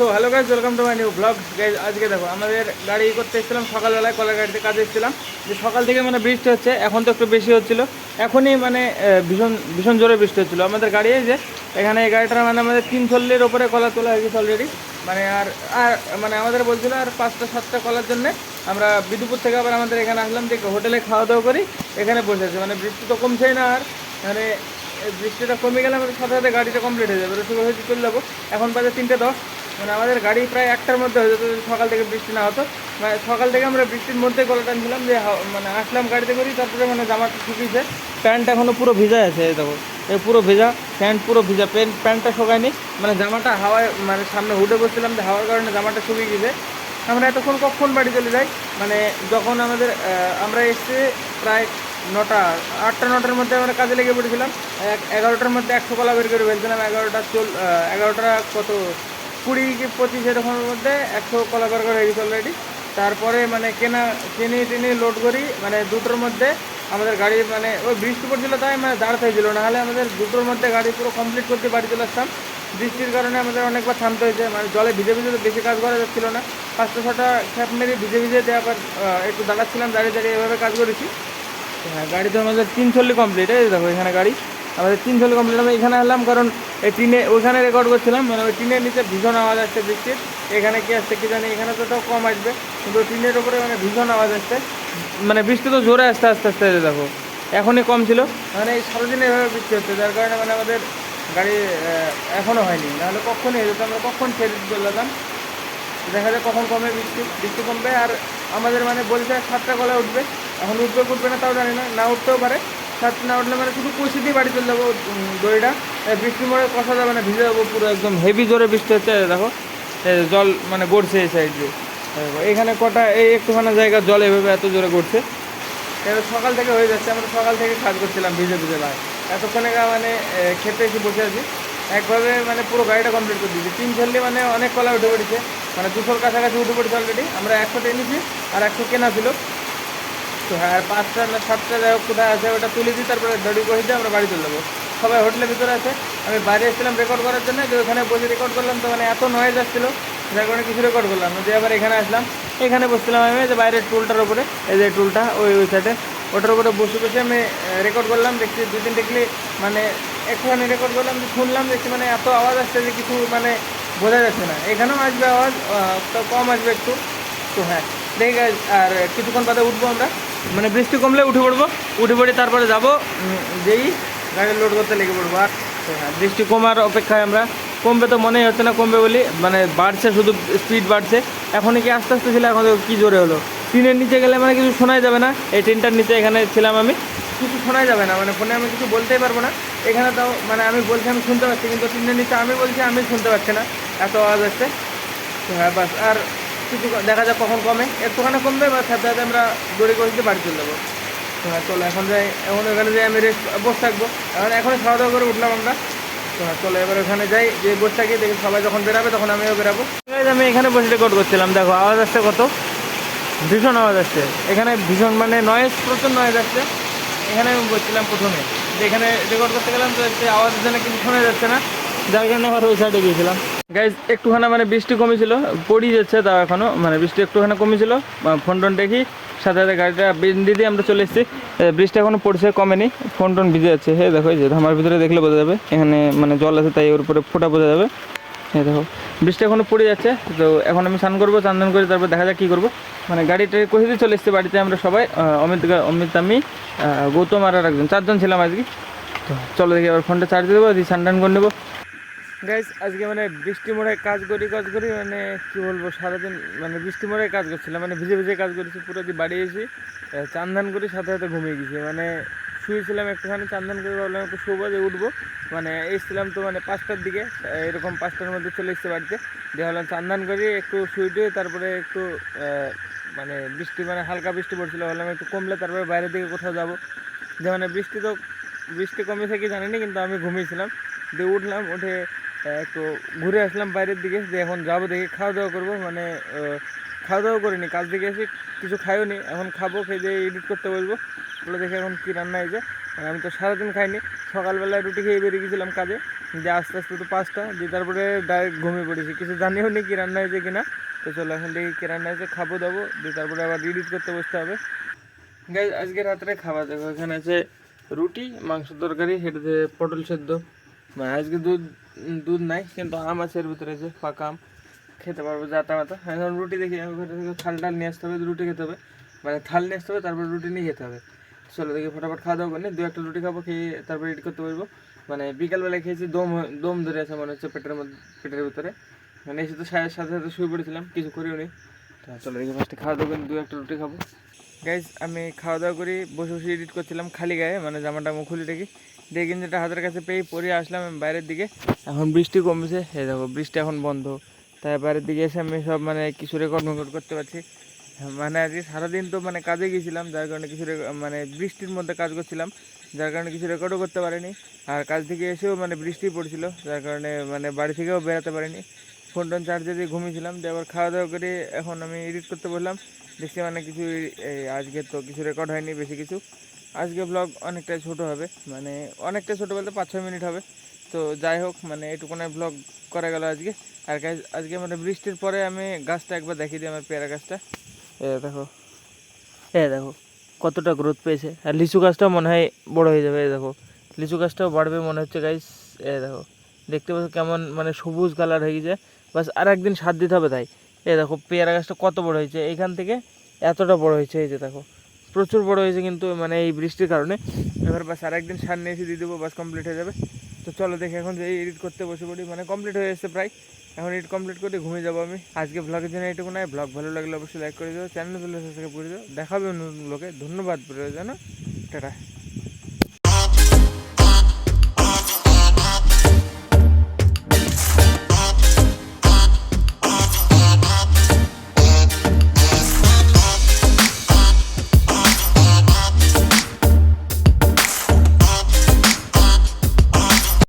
So hello guys welcome to my new vlog guys আজকে দেখো, আমাদের গাড়ি করতে এসেছিলাম, সকালবেলায় কলার গাড়িতে কাজে এসেছিলাম। যে সকাল থেকে মানে বৃষ্টি হচ্ছে, এখন তো একটু বেশি হচ্ছিল। এখনই মানে ভীষণ ভীষণ জোরে বৃষ্টি হচ্ছিল। আমাদের গাড়ি যে, এখানে এই গাড়িটার মানে আমাদের তিন চল্লির ওপরে কলা তোলা হয়ে গেছে অলরেডি মানে আর আর মানে আমাদের বলছিল আর পাঁচটা, সাতটা কলার জন্য আমরা বিদুপুর থেকে আবার আমাদের এখানে আসলাম, যে হোটেলে খাওয়া দাওয়া করি, এখানে বসে আছে। মানে বৃষ্টি তো কমছেই না আর। মানে বৃষ্টিটা কমে গেলে আমাদের সাথে সাথে গাড়িটা কমপ্লিট হয়ে যাবে। রসুল হয়েছে, চলে যাব। এখন বাজে তিনটে দশ। মানে আমাদের গাড়ি প্রায় একটার মধ্যে হয়ে যেত সকাল থেকে বৃষ্টি না হতো। মানে সকাল থেকে আমরা বৃষ্টির মধ্যে গলা টানছিলাম যে মানে আসলাম গাড়িতে করি তারপরে মানে জামাটা শুকিয়েছে। প্যান্ট এখনও পুরো ভিজা আছে দেখো। এই পুরো ভেজা, প্যান্ট পুরো ভিজা প্যান্ট প্যান্টটা শোকায়নি। মানে জামাটা হাওয়ায় মানে সামনে হুডে বসছিলাম, যে হাওয়ার কারণে জামাটা শুকিয়ে গেছে। আমরা এতক্ষণ কখন বাড়ি চলে যাই? মানে যখন আমাদের আমরা এসে প্রায় নটা, আটটা, নটার মধ্যে আমরা কাজে লেগে পড়েছিলাম। এগারোটার মধ্যে একশো কলা বের করে ফেলছিলাম এগারোটা চল এগারোটা কত? কুড়ি কি পঁচিশ এরকমের মধ্যে একশো কলা বের করে হয়ে গেছে অলরেডি তারপরে মানে কেনা, কিনে, টিনে লোড করি মানে দুটোর মধ্যে আমাদের গাড়ি মানে ওই বৃষ্টি পড়ছিল তাই মানে দাঁড়াতে হয়েছিল নাহলে আমাদের দুটোর মধ্যে গাড়ি পুরো কমপ্লিট করতে বাড়ি চলে আসতাম। বৃষ্টির কারণে আমাদের অনেকবার থামতে হয়েছে মানে জলে ভিজে ভিজে তো বেশি কাজ করা যাচ্ছিল না। পাঁচটা ছটা খ্যাপ মেরে ভিজে ভিজে দিয়ে আবার একটু দাঁড়াচ্ছিলাম, দাঁড়িয়ে দাঁড়িয়ে এভাবে কাজ করেছি। হ্যাঁ গাড়ি তো আমাদের তিন চল্লি কমপ্লিট এই দেখো এখানে গাড়ি। আমাদের তিন চল্লি কমপ্লিট আমি এখানে এলাম কারণ এই টিনে, ওইখানে রেকর্ড করছিলাম মানে ওই টিনের নিচে ভীষণ আওয়াজ আসছে বৃষ্টির। এখানে কি আসছে কি জানি, এখানে তো তাও কম আসবে, কিন্তু টিনের ওপরে মানে ভীষণ আওয়াজ আসছে। মানে বৃষ্টি তো জোরে আসতে, আস্তে আস্তে দেখো, এখনই কম ছিল। মানে এই সারাদিন এভাবে বৃষ্টি হচ্ছে, যার কারণে মানে আমাদের গাড়ি এখনও হয়নি। নাহলে কখন হয়ে যেত, আমরা কখন ছেড়ে দিতে চললাম। দেখা যায় কখন কমে বৃষ্টি বৃষ্টি কমবে, আর আমাদের মানে বলছে সাতটা কলে উঠবে। এখন উঠবে উঠবে না তাও জানি না না উঠতেও পারে। সাত, না উঠলে মানে শুধু কষি দিয়ে বাড়ি চলে যাব দড়িটা। বৃষ্টির মধ্যে কষা যাবে না, ভিজে যাব পুরো একদম হেভি জোরে বৃষ্টি হচ্ছে, দেখো। জল মানে গড়ছে এই সাইড দিয়ে। এখানে কটা, এই একটুখানি জায়গা জল এভাবে এত জোরে গড়ছে। এবার সকাল থেকে হয়ে যাচ্ছে, আমরা সকাল থেকে কাজ করছিলাম ভিজে ভিজে ভাই। এতক্ষণে মানে খেতে এসে বসে আছি। একভাবে মানে পুরো গাড়িটা কমপ্লিট করে দিয়েছি। তিন চল্লি মানে অনেক কলা উঠে পড়েছে। মানে দুশোর কাছাকাছি উঠে পড়েছে অলরেডি আমরা একশোটা এনেছি আর একশো কেনা ছিল। তো হ্যাঁ পাঁচটা না, সাতটা যাই হোক কোথায় আছে, ওটা তুলে দিই তারপরে দাড়ি করে দিয়ে আমরা বাড়ি চলে যাব। সবাই হোটেলের ভিতরে আছে। আমি বাইরে এসেছিলাম রেকর্ড করার জন্য যে ওখানে বসে রেকর্ড করলাম, তো মানে এত নয়েজ আসছিল, যার কারণে কিছু রেকর্ড করলাম যে আবার এখানে আসলাম। এখানে বসছিলাম আমি যে বাইরের টুলটার উপরে, এই যে টুলটা, ওই ওই সাইডে ওটার উপরে বসে বসে আমি রেকর্ড করলাম, দেখছি দু তিনটে ক্লিপ মানে একটুখানি রেকর্ড করলাম শুনলাম, দেখছি মানে এত আওয়াজ আসছে যে কিছু মানে বোঝা যাচ্ছে না। এখানেও আসবে আওয়াজ তো কম আসবে একটু। তো হ্যাঁ দেখি আর কিছুক্ষণ বাদে উঠবো আমরা। মানে বৃষ্টি কমলে উঠে পড়ব, উঠে পড়ে তারপরে যাব যেই গাড়ি লোড করতে লেগে পড়ব আর। তো হ্যাঁ বৃষ্টি কমার অপেক্ষায় আমরা কমবে তো মনেই হচ্ছে না কমবে বলি মানে বাড়ছে শুধু স্পিড বাড়ছে। এখনই কি আস্তে আস্তে ছিল এখন কি জোরে হলো? ট্রেনের নিচে গেলে মানে কিছু শোনাই যাবে না এই ট্রেনটার নিচে এখানে ছিলাম আমি। কিছু শোনাই যাবে না মানে ফোনে আমি কিছু বলতেই পারব না। এখানে তাও মানে আমি বলছি আমি শুনতে পাচ্ছি কিন্তু ট্রেনের নিচে আমি বলছি আমি শুনতে পাচ্ছি না এত আওয়াজ আসছে। তো হ্যাঁ বাস আর কিছু দেখা যাক কখন কমে। একটুখানি কমবে বা সাথে সাথে আমরা দড়ি করে বাড়ি চলে যাব। তো হ্যাঁ চলো, এখন যাই, এখন ওখানে যাই, আমি রেস্ট বসে থাকব। এখন এখন খাওয়া দাওয়া করে উঠলাম আমরা। তো হ্যাঁ চলো, এবার ওখানে যাই যে বসে থাকি, দেখি সবাই যখন বেরাবে, তখন আমিও বেরাবো। আমি এখানে বসে রেকর্ড করছিলাম। দেখো, আওয়াজ আসছে কত? ভীষণ আওয়াজ আসছে। এখানে ভীষণ মানে নয়েজ প্রচুর নয়েজ আসছে। এখানে আমি বসছিলাম প্রথমে। যে এখানে রেকর্ড করতে গেলাম, তো একটু আওয়াজের জন্য কিছু শোনা যাচ্ছে না। যার কারণে আবার ওই সাইডে গিয়েছিলাম। গাইজ একটুখানি মানে বৃষ্টি কমেছিল, পড়ি যাচ্ছে তাও এখনও মানে বৃষ্টি একটুখানি কমেছিল ফোন টোন দেখি। সাথে সাথে গাড়িটা বিন্দি দিয়ে আমরা চলে এসেছি। এ, বৃষ্টি এখনও পড়ছে কমেনি। ফোন টোন ভিজে যাচ্ছে। হ্যাঁ দেখো যে ধামার ভিতরে দেখলে বোঝা যাবে। এখানে মানে জল আছে তাই ওর উপরে ফোটা বোঝা যাবে। হ্যাঁ দেখো বৃষ্টি এখনও পড়ে যাচ্ছে। তো এখন আমি স্নান করব চান্দন করে তারপর দেখা যাক কী করব। মানে গাড়িটা কষে দিয়ে চলে এসেছি বাড়িতে আমরা সবাই অমিত অমিত আমি গৌতম আর একজন চারজন ছিলাম আজকে। তো চলো দেখি আবার ফোনটা চার্জ দেবো দিয়ে স্নান টান করে নেব। গাইজ আজকে মানে বৃষ্টি মোড়ে কাজ করি কাজ করি মানে কি বলব সারাদিন মানে বৃষ্টি মোড়ে কাজ করছিলাম মানে ভিজে ভিজে কাজ করেছি পুরো দিয়ে বাড়ি এসে আহ, চান করি সাথে সাথে ঘুমিয়ে গেছি। মানে শুয়েছিলাম একটুখানি চান্দান করে ভাবলাম একটু শোবো যে উঠবো। মানে এসেছিলাম তো মানে পাঁচটার দিকে এরকম পাঁচটার মধ্যে চলে এসেছি বাড়িতে। দিয়ে ভাবলাম চান্দান করি একটু শুয়ে তারপরে একটু মানে বৃষ্টি মানে হালকা বৃষ্টি পড়ছিল ভাবলাম একটু কমলে তারপরে বাইরের দিকে কোথাও যাব। যে মানে বৃষ্টি তো বৃষ্টি কমেছে কি জানি না কিন্তু আমি ঘুমিয়েছিলাম। দিয়ে উঠলাম উঠে একটু ঘুরে আসলাম বাইরের দিকে, যে এখন যাব দেখি খাওয়া দাওয়া করব। মানে খাওয়া দাওয়া করিনি, কাজ থেকে এসে কিছু খাইও নি এখন খাব, খেয়ে দিয়ে এডিট করতে বলব বলে দেখি এখন কী রান্না হয়েছে। আর আমি তো সারাদিন খাইনি, সকালবেলায় রুটি খেয়ে বেরিয়ে গেছিলাম কাজে। যে আস্তে আস্তে তো পাঁচটা দিয়ে তারপরে ডাইরেক্ট ঘুমিয়ে পড়েছি। কিছু জানিও নি কি রান্না হয়েছে কিনা। তো চলো এখন দেখি কি রান্না হয়েছে, খাব দাবো, দিয়ে তারপরে আবার এডিট করতে বসতে হবে। গাই আজকে রাত্রে খাবার দেখো, এখানে আছে রুটি, মাংস তরকারি সেটাতে পটল সেদ্ধ। মানে আজকে দুধ দুধ নাই, কিন্তু আম আছে এর ভিতরে যে, পাকা আম। খেতে পারব যাতা মাতা। এখন রুটি দেখি থাল টাল নিয়ে আসতে হবে রুটি খেতে হবে। মানে থাল নিয়ে আসতে হবে, তারপর রুটি নিয়ে খেতে হবে। চলো দেখি ফটাফট খাওয়া দাওয়া করে দু একটা রুটি খাব, খেয়ে তারপর এডিট করতে পারব। মানে বিকালবেলায় খেয়েছি, দম দম ধরে আছে মনে হচ্ছে পেটের মধ্যে, পেটের ভিতরে। মানে এসে তো সাথে সাথে শুয়ে পড়েছিলাম কিছু করিও নি। চলো দেখি ফার্স্টে খাওয়া দাওয়া করে, দু একটা রুটি খাব। গাইজ আমি খাওয়া দাওয়া করি, বসে বসে এডিট করছিলাম খালি গায়ে মানে জামাটা মুখ খুলে রেখে দিয়ে গেঞ্জিটা হাতের কাছে পেয়ে পরে আসলাম আমি বাইরের দিকে। এখন বৃষ্টি কমেছে, এই দেখো, বৃষ্টি এখন বন্ধ। তাই বাইরের দিকে এসে আমি সব মানে কিছু রেকর্ড মেকর্ড করতে পারছি। মানে আজকে সারাদিন তো মানে কাজে গেছিলাম যার কারণে কিছু মানে বৃষ্টির মধ্যে কাজ করছিলাম, যার কারণে কিছু রেকর্ডও করতে পারিনি। আর কাজ থেকে এসেও মানে বৃষ্টি পড়ছিল, যার কারণে মানে বাড়ি থেকেও বেরোতে পারিনি। ফোন টোন চার্জে দিয়ে ঘুমিয়েছিলাম, দিয়ে আবার খাওয়া দাওয়া করে এখন আমি এডিট করতে বললাম। দেখছি মানে কিছু আজকে তো কিছু রেকর্ড হয়নি বেশি কিছু। আজকে ব্লগ অনেকটাই ছোট হবে মানে অনেকটা ছোট বলতে পাঁচ ছয় মিনিট হবে। তো যাই হোক মানে এইটুকুনে ব্লগ করা গেল আজকে। আর আজকে মানে বৃষ্টির পরে আমি গাছটা একবার দেখিয়ে দিই, আমার পেয়ারা গাছটা। এ দেখো। এ দেখো, কতটা গ্রোথ পেয়েছে। আর লিচু গাছটাও মনে হয় বড় হয়ে যাবে, এ দেখো। লিচু গাছটাও বাড়বে মনে হচ্ছে গাইস এ দেখো। দেখতে পাচ্ছ কেমন মানে সবুজ কালার হয়ে গেছে। বাস আর একদিন সার দিতে হবে তাই। এ দেখো, পেয়ারা গাছটা কত বড় হয়েছে? এইখান থেকে এতটা বড় হয়েছে, এই যে দেখো। প্রচুর বড় হয়েছে কিন্তু মানে এই বৃষ্টির কারণে। এবার বাস আর একদিন সার নিয়ে এসে দিয়ে দেবো, বাস কমপ্লিট হয়ে যাবে। তো চলো দেখি এখন যে এডিট করতে বসে পড়ি। মানে কমপ্লিট হয়ে এসেছে প্রায়। এখন এডিট কমপ্লিট করে ঘুমিয়ে যাব আমি। আজকে ব্লগের জন্য এইটুকু নয়। ব্লগ ভালো লাগলে অবশ্যই লাইক করে দেবো চ্যানেল সাবস্ক্রাইব করে দেবো দেখাবে অন্য লোকে ধন্যবাদ, প্রয়োজন। টাটা।